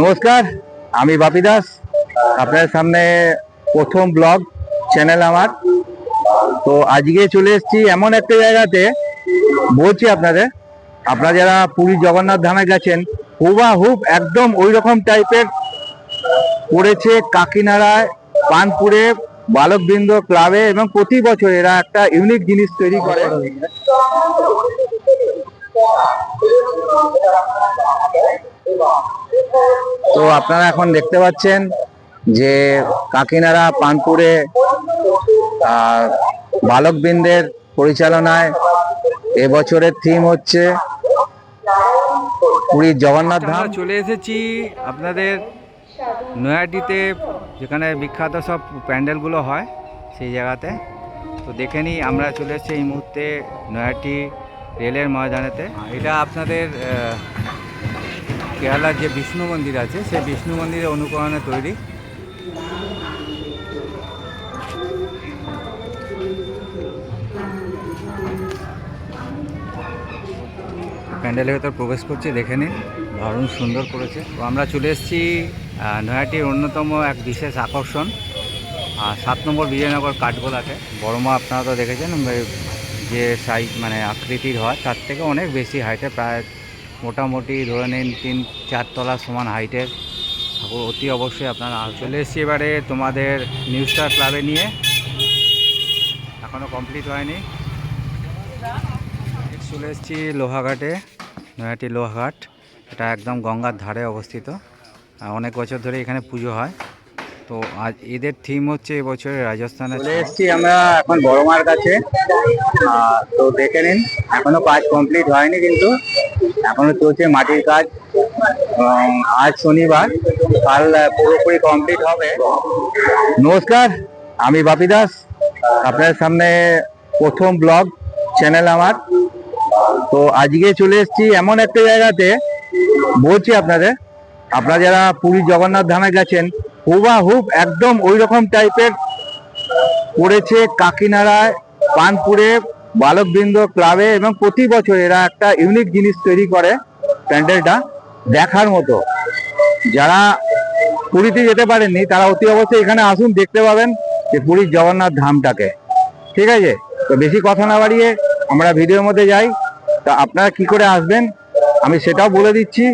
নমস্কার, আমি বাপি দাস। আপনার সামনে প্রথম ব্লগ চ্যানেল আমার। তো আজকে চলে এসেছি এমন একটা জায়গাতে, বলছি আপনাদের, আপনারা যারা পুরী জগন্নাথ ধামে গেছেন হুবা হুব একদম ওই রকম টাইপের করেছে কাকিনাড়ায় পানপুরে, বালকবৃন্দ ক্লাবে এবং প্রতি বছর এরা একটা ইউনিক জিনিস তৈরি করে। তো আপনারা এখন দেখতে পাচ্ছেন যে কাকিনাড়া পানপুরে বালকবৃন্দের পরিচালনায় এবছরের থিম হচ্ছে পুরীর জগন্নাথ ধাম। চলে এসেছি আপনাদের নয়াডিতে যেখানে বিখ্যাত সব প্যান্ডেলগুলো হয় সেই জায়গাতে। তো দেখে নিই আমরা চলে এসেছি এই মুহূর্তে নয়াটি রেলের ময়দানেতে। এটা আপনাদের কেরালার যে বিষ্ণু মন্দির আছে সেই বিষ্ণু মন্দিরের অনুকরণে তৈরি। প্যান্ডেলের ভেতর প্রবেশ করছি দেখে নিন। দারুণ সুন্দর করেছে। তো আমরা চলে এসেছি নয়াটির অন্যতম এক বিশেষ আকর্ষণ। আহ, সাত নম্বর বিজয়নগর কাঠগোলাতে। বড়মা আপনারা তো দেখেছেন যে সাইজ মানে আকৃতির হয় তার থেকে অনেক বেশি হাইটে প্রায় মোটামুটি ধরে নিন তিন চারতলা সমান হাইটের। ঠাকুর, অতি অবশ্যই আপনারা চলে এসেছি এবারে তোমাদের নিউ স্টার ক্লাবে নিয়ে। এখনও কমপ্লিট হয়নি। চলে এসেছি লোহাঘাটে, নয়াটি লোহাঘাট। এটা একদম গঙ্গার ধারে অবস্থিত। অনেক বছর ধরে এখানে পুজো হয়। তো আজ এদের থিম হচ্ছে এবছরের রাজস্থানের চলে এসেছি আমরা এখন বড় মার কাছে তো দেখে নিন, এখনও কাজ কমপ্লিট হয়নি কিন্তু এখনও চলছে মাটির কাজ। আজ শনিবার, কাল পুরোপুরি কমপ্লিট হবে। নমস্কার, আমি বাপি দাস। আপনার সামনে প্রথম ব্লগ চ্যানেল আমার। তো আজকে চলে এসেছি এমন একটা জায়গাতে, বলছি আপনাদের, আপনারা যারা পুরী জগন্নাথ ধামে গেছেন হুবা হুব একদম ওই রকম টাইপের পড়েছে কাকিনাড়ায়, পানপুরে বালকবৃন্দ ক্লাবে এবং প্রতি বছর এরা একটা ইউনিক জিনিস তৈরি করে প্যান্ডেলটা দেখার মতো। যারা পুরীতে যেতে পারেননি, তারা অতি অবশ্যই এখানে আসুন, দেখতে পাবেন যে পুরীর জগন্নাথ ধামটাকে। ঠিক আছে? তো বেশি কথা না বাড়িয়ে আমরা ভিডিওর মধ্যে যাই। তা আপনারা কি করে আসবেন? আমি সেটাও বলে দিচ্ছি।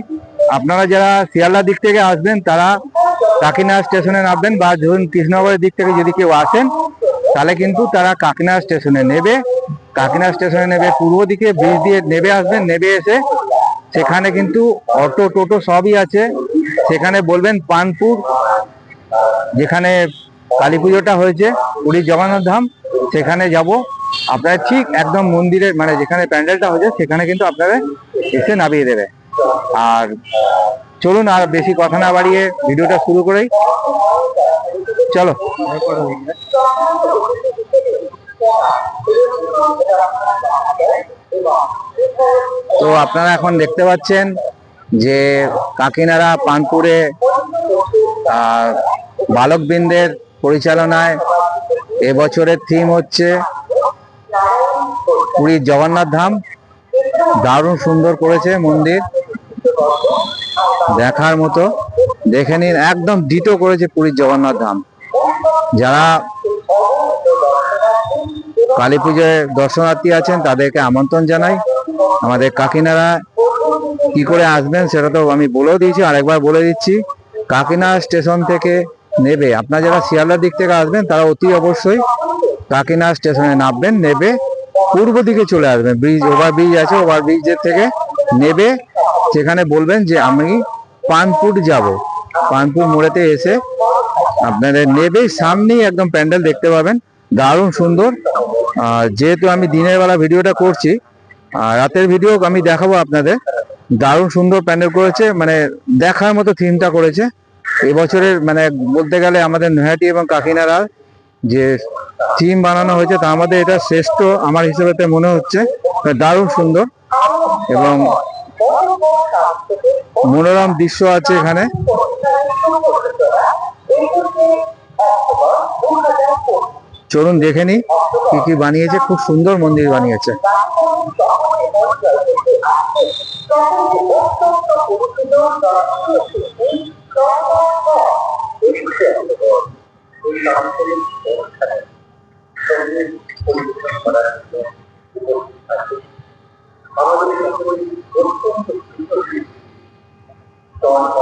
আপনারা যারা শিয়ালদার দিক থেকে আসবেন, তারা কাকিনাড়া স্টেশনে নামবেন বা ধরুন কৃষ্ণনগরের দিক থেকে যদি কেউ আসেন, তাহলে কিন্তু তারা কাকিনাড়া স্টেশনে নেবে। কাকিনাড়া স্টেশনে নেবে, পূর্ব দিকে ব্রিজ দিয়ে নেবে আসবেন, নেবে এসে। সেখানে কিন্তু অটো, টোটো সবই আছে। সেখানে বলবেন পানপুর, যেখানে কালী পুজোটা হয়েছে পুরীর জগন্নাথ ধাম, সেখানে যাব। আপনারা ঠিক একদম মন্দিরের মানে যেখানে প্যান্ডেলটা হয়েছে, সেখানে কিন্তু আপনারা এসে নামিয়ে দেবে। আর চলুন আর বেশি কথা না বাড়িয়ে ভিডিওটা শুরু করেই। চলো। তো আপনারা এখন দেখতে পাচ্ছেন যে কাকিনাড়া, পানপুরে বালকবৃন্দের পরিচালনায় এবছরের থিম হচ্ছে পুরীর জগন্নাথ ধাম। দারুণ সুন্দর করেছে মন্দির। দেখার মতো দেখে নিন, একদম ডিটো করেছে পুরীর জগন্নাথ ধাম। যারা কালী পুজোয় দর্শনার্থী আছেন, তাদেরকে আমন্ত্রণ জানাই। আমাদের কাকিনারা কি করে আসবেন সেটা তো আমি বলেও দিয়েছি, আরেকবার বলে দিচ্ছি। কাকিনাড়া স্টেশন থেকে নেবে। আপনারা যারা শিয়ালদার দিক থেকে আসবেন, তারা অতি অবশ্যই কাকিনাড়া স্টেশনে নামবেন, নেবে। পূর্ব দিকে চলে আসবেন, ব্রিজ ওভার ব্রিজ আছে ওভার ব্রিজের থেকে নেবে। সেখানে বলবেন যে, আমি পানপুর যাব। পানপুর মোড়েতে এসে আপনাদের নেবে, সামনেই একদম প্যান্ডেল দেখতে পাবেন। দারুণ সুন্দর। যেহেতু আমি দিনের বেলা ভিডিওটা করছি রাতের ভিডিও আমি দেখাবো আপনাদের। দারুণ সুন্দর প্যান্ডেল করেছে মানে দেখার মতো থিমটা করেছে। এবছরের মানে বলতে গেলে আমাদের নৈহাটি এবং কাকিনাড়ার যে থিম বানানো হয়েছে তা আমাদের এটা শ্রেষ্ঠ আমার হিসেবেতে মনে হচ্ছে। দারুণ সুন্দর এবং মনোরম দৃশ্য আছে এখানে। চলুন দেখে নি কি কি বানিয়েছে খুব সুন্দর মন্দির বানিয়েছে। মনোমুগ্ধকর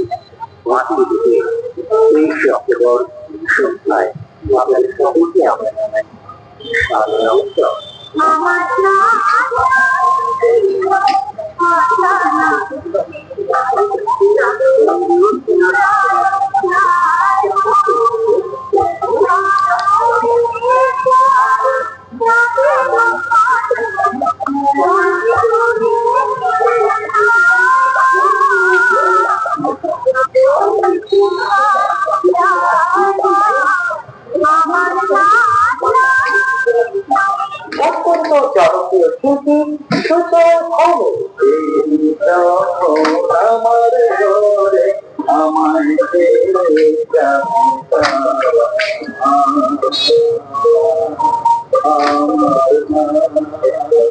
Thank you.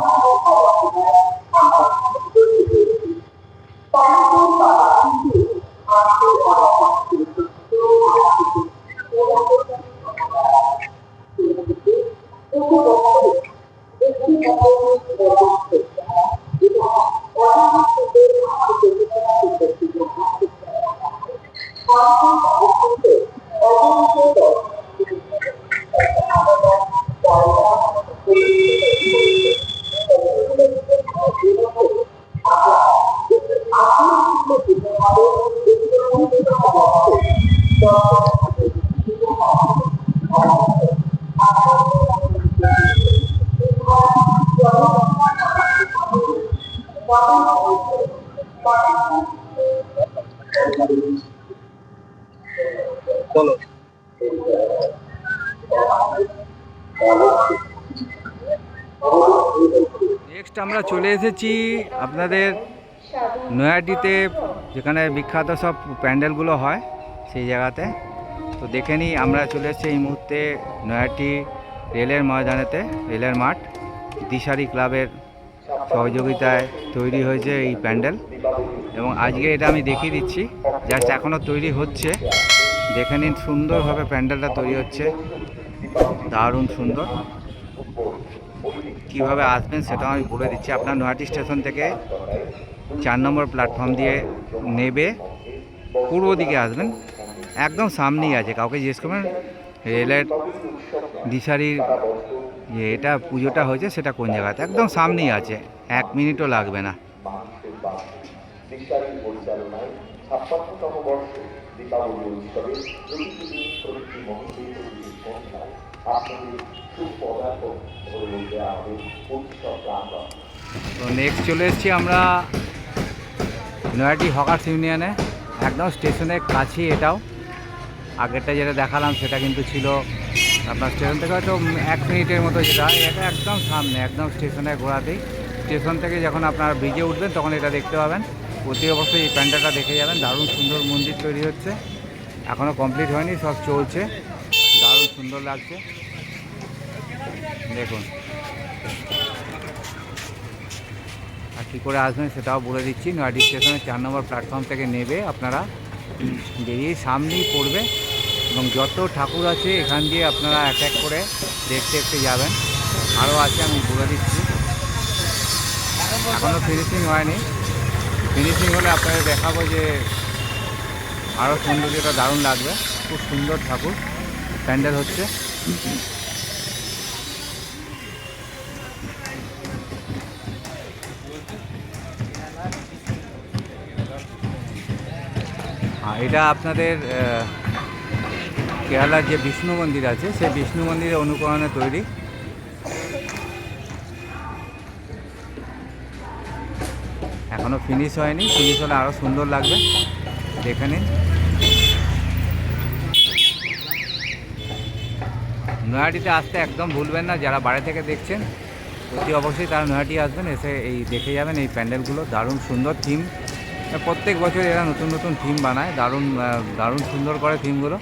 চলে এসেছি আপনাদের নয়াডিতে, যেখানে বিখ্যাত সব প্যান্ডেলগুলো হয় সেই জায়গাতে। তো দেখে নিই, আমরা চলে এসেছি এই মুহূর্তে নয়াটি রেলের ময়দানেতে, রেলের মাঠ। দিশারি ক্লাবের সহযোগিতায় তৈরি হয়েছে এই প্যান্ডেল। এবং আজকে এটা আমি দেখিয়ে দিচ্ছি, জাস্ট এখনও তৈরি হচ্ছে। দেখে নিন সুন্দরভাবে প্যান্ডেলটা তৈরি হচ্ছে। দারুণ সুন্দর। কীভাবে আসবেন সেটা আমি বলে দিচ্ছি। আপনার নয়াটি স্টেশন থেকে চার নম্বর প্ল্যাটফর্ম দিয়ে নেবে। পূর্ব দিকে আসবেন। একদম সামনেই আছে। কাউকে জিজ্ঞেস করবেন রেলের দিশারির যে এটা পুজোটা হয়েছে, সেটা কোন জায়গাতে? একদম সামনেই আছে। এক মিনিটও লাগবে না। প্রতিটি সন্ধ্যায় আপনাদের হবে তো নেক্সট চলে এসেছি আমরা নয়াটি হকার্স ইউনিয়নে একদম স্টেশনের কাছেই এটাও। আগেরটা যেটা দেখালাম সেটা কিন্তু ছিল আপনার স্টেশন থেকে হয়তো এক মিনিটের মতো যেটা। এটা একদম সামনে, একদম স্টেশনের ঘোরাতেই স্টেশন থেকে যখন আপনারা ব্রিজে উঠবেন তখন এটা দেখতে পাবেন। অতি অবশ্যই এই প্যান্ডেলটা দেখে যাবেন। দারুণ সুন্দর মন্দির তৈরি হচ্ছে। এখনও কমপ্লিট হয়নি, সব চলছে। দারুণ সুন্দর লাগছে। দেখুন। আর কী করে আসবেন সেটাও বলে দিচ্ছি। নয়াডি স্টেশনের চার নম্বর প্ল্যাটফর্ম থেকে নেবে আপনারা। বেরিয়ে সামনেই পড়বে এবং যত ঠাকুর আছে এখান দিয়ে আপনারা এক এক করে দেখতে দেখতে যাবেন। আরও আছে আমি বলে দিচ্ছি। এখনও ফিনিশিং হয়নি। ফিনিশিং হলে আপনাদের দেখাবো যে আরও সৌন্দর্যটা দারুণ লাগবে। খুব সুন্দর ঠাকুর। প্যান্ডেল হচ্ছে। এটা আপনাদের কেরালার যে বিষ্ণু মন্দির আছে, সেই বিষ্ণু মন্দিরের অনুকরণে তৈরি। এখনও ফিনিশ হয়নি। ফিনিশ হলে আরও সুন্দর লাগবে। দেখে নিন। নয়াটিতে আসতে একদম ভুলবেন না, যারা বাইরে থেকে দেখছেন, অতি অবশ্যই তারা নয়াটি আসবেন, এসে এই দেখে যাবেন এই প্যান্ডেলগুলো। দারুণ সুন্দর থিম প্রত্যেক বছর এরা নতুন নতুন থিম বানায়, দারুণ দারুণ সুন্দর করে থিমগুলো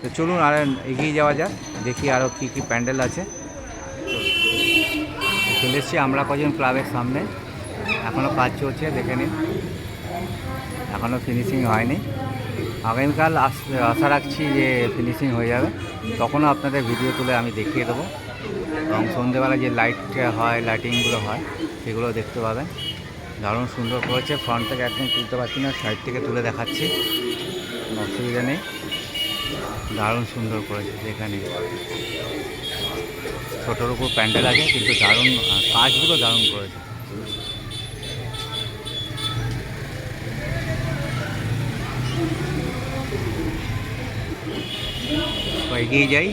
তো চলুন আর এগিয়ে যাওয়া যাক, দেখি আরও কী কী প্যান্ডেল আছে। চলে এসেছি আমরা কজন ক্লাবের সামনে। এখনও কাজ চলছে, দেখে নিন। এখনও ফিনিশিং হয়নি। আগামীকাল আশা রাখছি যে ফিনিশিং হয়ে যাবে। তখনও আপনাদের ভিডিও তুলে আমি দেখিয়ে দেবো। এবং সন্ধ্যেবেলা যে লাইট হয় লাইটিংগুলো হয়, সেগুলো দেখতে পাবেন। দারুণ সুন্দর করেছে। ফ্রন্ট থেকে একদম তুলতে পারছি না সাইড থেকে তুলে দেখাচ্ছি। কোনো অসুবিধা নেই। দারুণ সুন্দর করেছে যেখানে ছোটোর উপর প্যান্ডেল আছে, কিন্তু দারুণ কাজগুলো দারুণ করেছে। এগিয়ে যাই।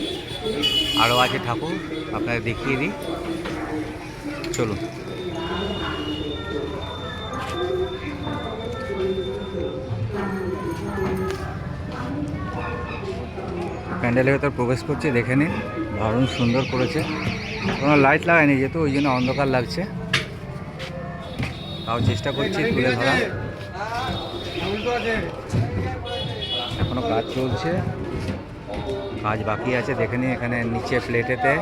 আরও আছে ঠাকুর, আপনাদের দেখিয়ে দিই। চলুন। প্যান্ডেলের ভেতর প্রবেশ করছে, দেখে নিন। দারুণ সুন্দর করেছে। কোনো লাইট লাগায়নি, যেহেতু ওই জন্য অন্ধকার লাগছে। তাও চেষ্টা করছি তুলে ধরা। এখনও কাজ চলছে। কাজ বাকি আছে, দেখে নিন এখানে নিচে প্লেটেতে।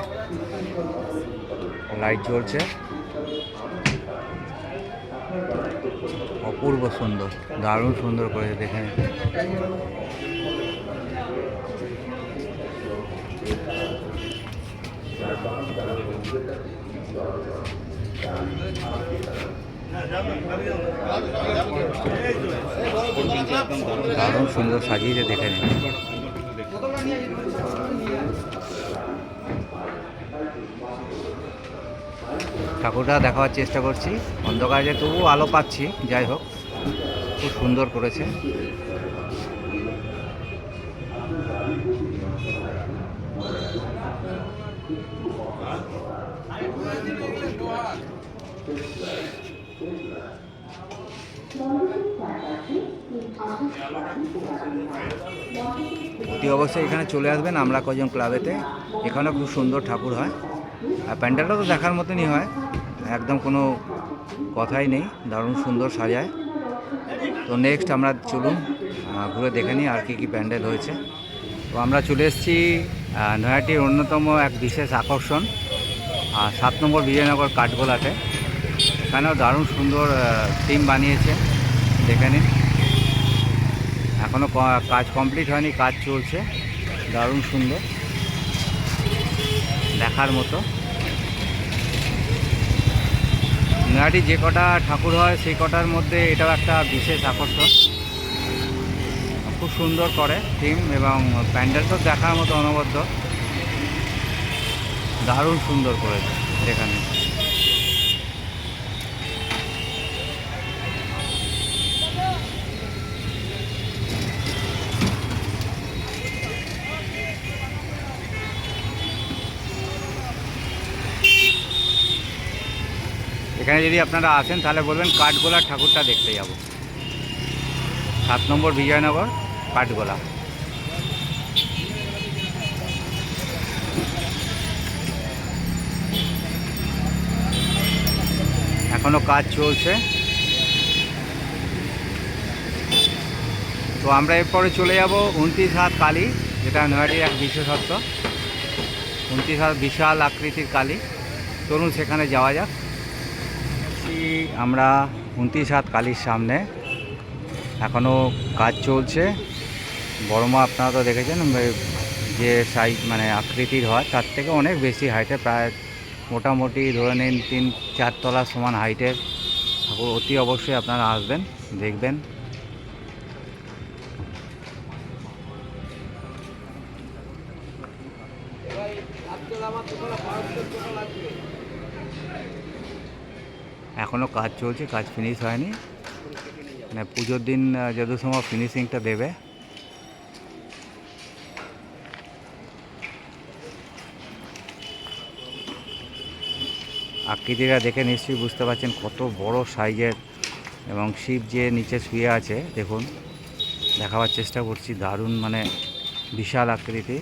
লাইট জ্বলছে। অপূর্ব সুন্দর, দারুণ সুন্দর করেছে, দেখে দারুণ সুন্দর সাজিয়েছে, দেখে নিন। ঠাকুরটা দেখাবার চেষ্টা করছি। অন্ধকারে তবু আলো পাচ্ছি, যাই হোক, খুব সুন্দর করেছে। অতি অবশ্যই এখানে চলে আসবেন, আমরা কজন ক্লাবেতে। এখানেও খুব সুন্দর ঠাকুর হয়। আর প্যান্ডেলটা তো দেখার মতনই হয়। একদম কোনো কথাই নেই দারুণ সুন্দর সাজায়। তো নেক্সট আমরা চলুন ঘুরে দেখে নিই আর কী কী প্যান্ডেল হয়েছে। তো আমরা চলে এসেছি নয়াটির অন্যতম এক বিশেষ আকর্ষণ আহ, সাত নম্বর বিজয়নগর কাঠগোলাতে। এখানেও দারুণ সুন্দর টিম বানিয়েছে দেখে নিন। এখনও কাজ কমপ্লিট হয়নি কাজ চলছে দারুণ সুন্দর দেখার মতো। নয়াটি যে কটা ঠাকুর হয়, সেই কটার মধ্যে এটাও একটা বিশেষ আকর্ষণ। খুব সুন্দর করে থিম এবং প্যান্ডেল তো দেখার মতো অনবদ্য। দারুণ সুন্দর করেছে এখানে। এখানে যদি আপনারা আসেন, তাহলে বলবেন কাঠগোলার ঠাকুরটা দেখতে যাব। সাত নম্বর বিজয়নগর, কাঠগোলা। এখনও কাজ চলছে। তো আমরা এরপরে চলে যাব উনত্রিশ হাত কালী, যেটা নয়াটির এক বিশেষত্ব। উনত্রিশ হাত বিশাল আকৃতির কালী। চলুন সেখানে যাওয়া যাক। আমরা উনত্রিশ হাত কালির সামনে। এখনও কাজ চলছে। বড়মা আপনারা তো দেখেছেন যে সাইজ মানে আকৃতির হয়, তার থেকে অনেক বেশি হাইটে প্রায় মোটামুটি ধরে নিন তিন চারতলা সমান হাইটের ঠাকুর। অতি অবশ্যই আপনারা আসবেন, দেখবেন। এখনও কাজ চলছে, কাজ ফিনিশ হয়নি। মানে পুজোর দিন যত সময় ফিনিশিংটা দেবে। আকৃতিটা দেখে নিশ্চয়ই বুঝতে পারছেন কত বড় সাইজের এবং শিব যে নিচে শুয়ে আছে, দেখুন, দেখাবার চেষ্টা করছি, দারুণ মানে বিশাল আকৃতি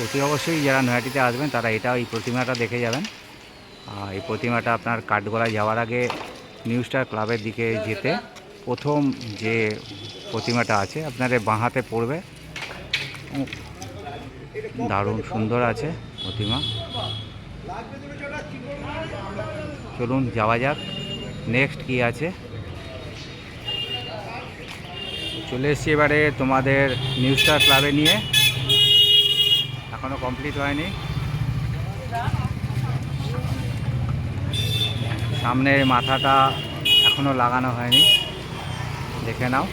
অতি অবশ্যই যারা নয়াটিতে আসবেন, তারা এটা, এই প্রতিমাটা দেখে যাবেন। আর এই প্রতিমাটা আপনার কাঠগোলায় যাওয়ার আগে নিউ স্টার ক্লাবের দিকে যেতে। প্রথম যে প্রতিমাটা আছে আপনার বাঁ হাতে পড়বে। দারুণ সুন্দর আছে প্রতিমা। চলুন, যাওয়া যাক। নেক্সট কি আছে? চলে এসছি এবারে তোমাদের নিউ স্টার ক্লাবে নিয়ে। এখনও কমপ্লিট হয়নি। সামনের মাথাটা এখনও লাগানো হয়নি। দেখে নাও।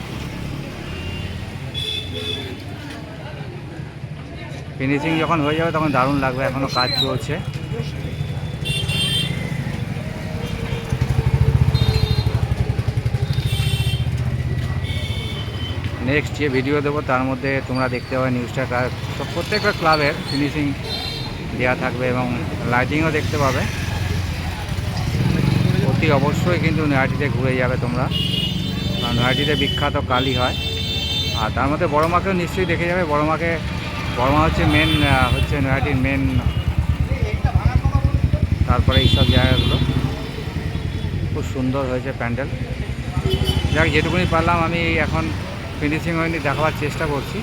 ফিনিশিং যখন হয়ে যাবে তখন দারুণ লাগবে, এখনও কাজ চলছে। নেক্সট যে ভিডিও দেবো, তার মধ্যে তোমরা দেখতে পাবে নিউজটা প্রত্যেকটা ক্লাবের ফিনিশিং দেওয়া থাকবে এবং লাইটিংও দেখতে পাবে। অতি অবশ্যই কিন্তু নয়াটিতে ঘুরে যাবে তোমরা। কারণ নয়াটিতে বিখ্যাত কালী হয়। আর তার মধ্যে বড় মাকেও নিশ্চয়ই দেখে যাবে। বড় মাকে, বড় মা হচ্ছে মেন হচ্ছে নয়াটির মেন তারপরে এইসব জায়গাগুলো। খুব সুন্দর হয়েছে প্যান্ডেল। যাক, যেটুকুনি পারলাম আমি এখন ফিনিশিং হয়নি, দেখাবার চেষ্টা করছি।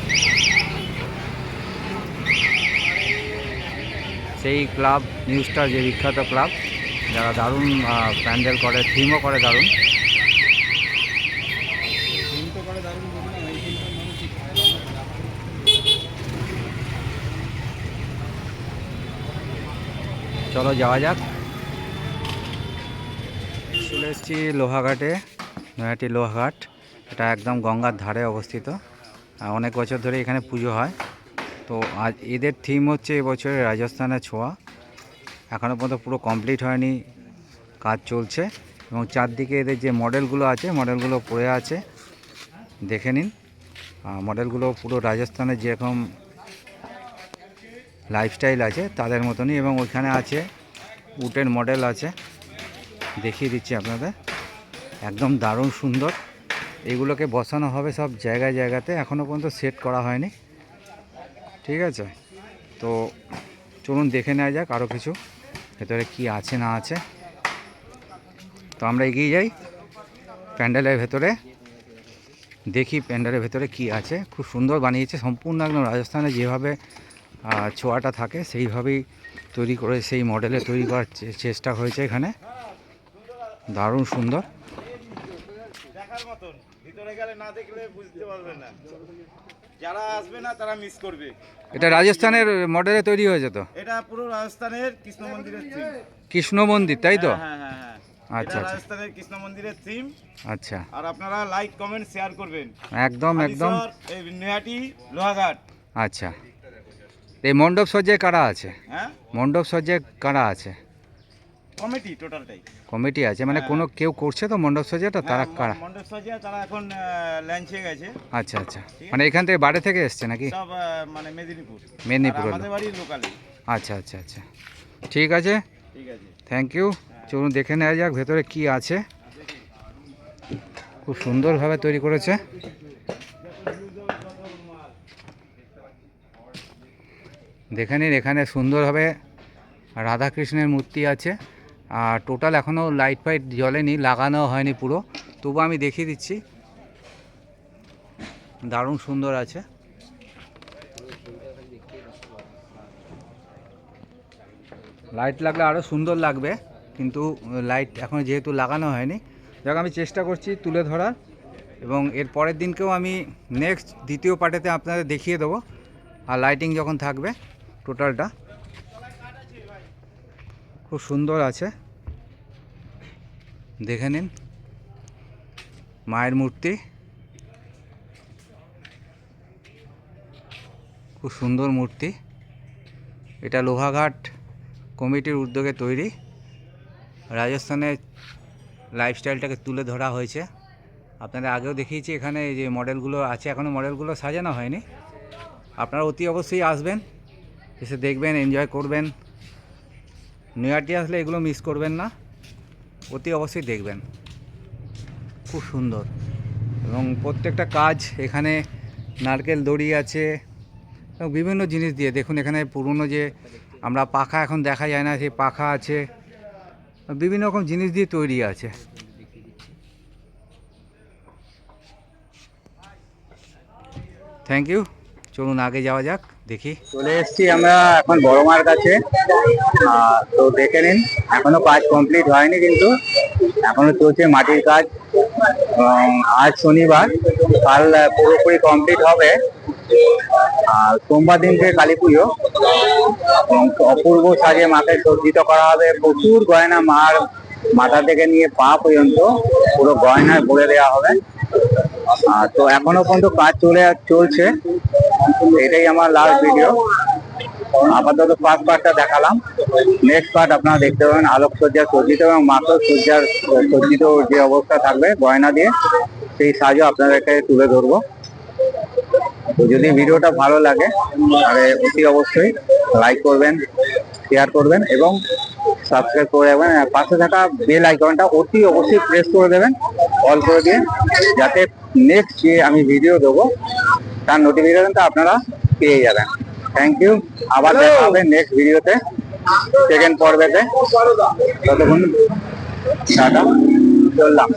সেই ক্লাব নিউজটার যে বিখ্যাত ক্লাব, যারা দারুণ প্যান্ডেল করে থিমও করে দারুণ। চলো যাওয়া যাক। চলে এসেছি লোহাঘাটে, নয়াটি লোহাঘাট। এটা একদম গঙ্গার ধারে অবস্থিত। অনেক বছর ধরে এখানে পুজো হয়। তো আজ এদের থিম হচ্ছে এবছরে রাজস্থানের ছোঁয়া। এখনও পর্যন্ত পুরো কমপ্লিট হয়নি কাজ চলছে এবং চারদিকে এদের যে মডেলগুলো আছে, মডেলগুলো পড়ে আছে, দেখে নিন। মডেলগুলো পুরো রাজস্থানের যেরকম লাইফস্টাইল আছে, তাদের মতনই এবং ওইখানে আছে, উটের মডেল আছে। দেখিয়ে দিচ্ছি আপনাদের। একদম দারুণ সুন্দর। এগুলোকে বসানো হবে সব জায়গায় জায়গাতে। এখনও পর্যন্ত সেট করা হয়নি। ঠিক আছে? তো চলুন দেখে নেওয়া যাক আরও কিছু। ভেতরে কি আছে, না আছে। তো আমরা এগিয়ে যাই প্যান্ডেলের ভেতরে। দেখি প্যান্ডেলের ভেতরে কি আছে। খুব সুন্দর বানিয়েছে। সম্পূর্ণ একদম রাজস্থানে যেভাবে ছোঁয়াটা থাকে, সেইভাবেই তৈরি করে, সেই মডেলে তৈরি করার চেষ্টা হয়েছে এখানে। দারুণ সুন্দর। গেলে না দেখলে বুঝতে পারবে না। যারা আসবে না তারা মিস করবে। এটা রাজস্থানের মডেলে তৈরি হয়েছে তো? এটা পুরো রাজস্থানের কৃষ্ণ মন্দিরের থিম কৃষ্ণ মন্দির তাই তো? হ্যাঁ হ্যাঁ হ্যাঁ আচ্ছা, আচ্ছা। রাজস্থানের কৃষ্ণ মন্দিরের থিম আচ্ছা। আর আপনারা লাইক কমেন্ট শেয়ার করবেন। একদম একদম। এই নৈহাটি লোহাঘাট আচ্ছা। এই মণ্ডপ সজ্জায় কারা আছে? হ্যাঁ? মণ্ডপ সজ্জায় কারা আছে? কমিটি টোটালটাই। কমিটি আছে মানে হ্যাঁ। কোনো কেউ করছে তো মণ্ডপ সজ্জাটা তারা হ্যাঁ, কারা? মণ্ডপ সাজিয়া তারা এখন ল্যাঞ্চে গেছে। আচ্ছা আচ্ছা। মানে এখান থেকে বাড়ি থেকে এসছে নাকি? সব আহ, মানে মেদিনীপুর। মেদিনীপুরের আর আমাদের বাড়ি লোকালে আচ্ছা আচ্ছা আচ্ছা। ঠিক আছে। ঠিক আছে। থ্যাংক ইউ চলুন দেখে নেওয়া যাক ভেতরে কি আছে। খুব সুন্দরভাবে তৈরি করেছে। দেখে নিন এখানে সুন্দরভাবে রাধাকৃষ্ণের মূর্তি আছে। আর টোটাল এখনও লাইট ফাইট জ্বলেনি লাগানো হয়নি পুরো। তবু আমি দেখিয়ে দিচ্ছি। দারুণ সুন্দর আছে। লাইট লাগলে আরও সুন্দর লাগবে, কিন্তু লাইট এখন যেহেতু লাগানো হয়নি। যাক, আমি চেষ্টা করছি তুলে ধরার। এবং এর পরের দিনকেও আমি নেক্সট দ্বিতীয় পার্টেতে আপনাদের দেখিয়ে দেবো। আর লাইটিং যখন থাকবে টোটালটা খুব সুন্দর আছে। দেখে নিন। মায়ের মূর্তি। খুব সুন্দর মূর্তি। এটা লোহাঘাট কমিটির উদ্যোগে তৈরি। রাজস্থানের লাইফস্টাইলটাকে তুলে ধরা হয়েছে। আপনারা আগেও দেখিয়েছি এখানে যে মডেলগুলো আছে। এখনও মডেলগুলো সাজানো হয়নি। আপনারা অতি অবশ্যই আসবেন। এসে দেখবেন এনজয় করবেন। নিউয়ারটি আসলে এগুলো মিস করবেন না। অতি অবশ্যই দেখবেন। খুব সুন্দর। এবং প্রত্যেকটা কাজ এখানে নারকেল দড়ি আছে এবং বিভিন্ন জিনিস দিয়ে দেখুন এখানে পুরনো যে আমরা পাখা এখন দেখা যায় না, সেই পাখা আছে। বিভিন্ন রকম জিনিস দিয়ে তৈরি আছে। থ্যাংক ইউ চলুন আগে যাওয়া যাক। দেখি। চলে এসেছি আমরা এখন বড় মার কাছে। তো দেখে নিন, এখনও কাজ কমপ্লিট হয়নি কিন্তু। এখনও চলছে মাটির কাজ। আজ শনিবার, কাল পুরোপুরি কমপ্লিট হবে। আর সোমবার দিনকে কালী পুজো। অপূর্ব সাজে মাকে সজ্জিত করা হবে। প্রচুর গয়না মার মাথা থেকে নিয়ে পা পর্যন্ত পুরো গয়নায় ভরে দেওয়া হবে। তো এখনও পর্যন্ত কাজ চলে চলছে। এটাই আমার লাস্ট ভিডিও আপাতত ফার্স্ট পার্টটা দেখালাম। নেক্সট পার্ট আপনারা দেখতে পাবেন আলোকসজ্জা সজ্জিত এবং মাত্র সজ্জার সজ্জিত যে অবস্থা থাকবে গয়না দিয়ে, সেই সাজও আপনাদেরকে তুলে ধরবো। তো যদি ভিডিওটা ভালো লাগে, তাহলে অতি অবশ্যই লাইক করবেন শেয়ার করবেন এবং সাবস্ক্রাইব করে রাখবেন। পাশে থাকা বেল আইকনটা অতি অবশ্যই প্রেস করে দেবেন। অল করে দিন যাতে নেক্সট যে আমি ভিডিও দেবো তার নোটিফিকেশনটা আপনারা পেয়ে যাবেন। থ্যাংক ইউ আবার দেখা হবে নেক্সট ভিডিওতে সেকেন্ড পর্বেতে। ততক্ষণ টাটা। চললাম।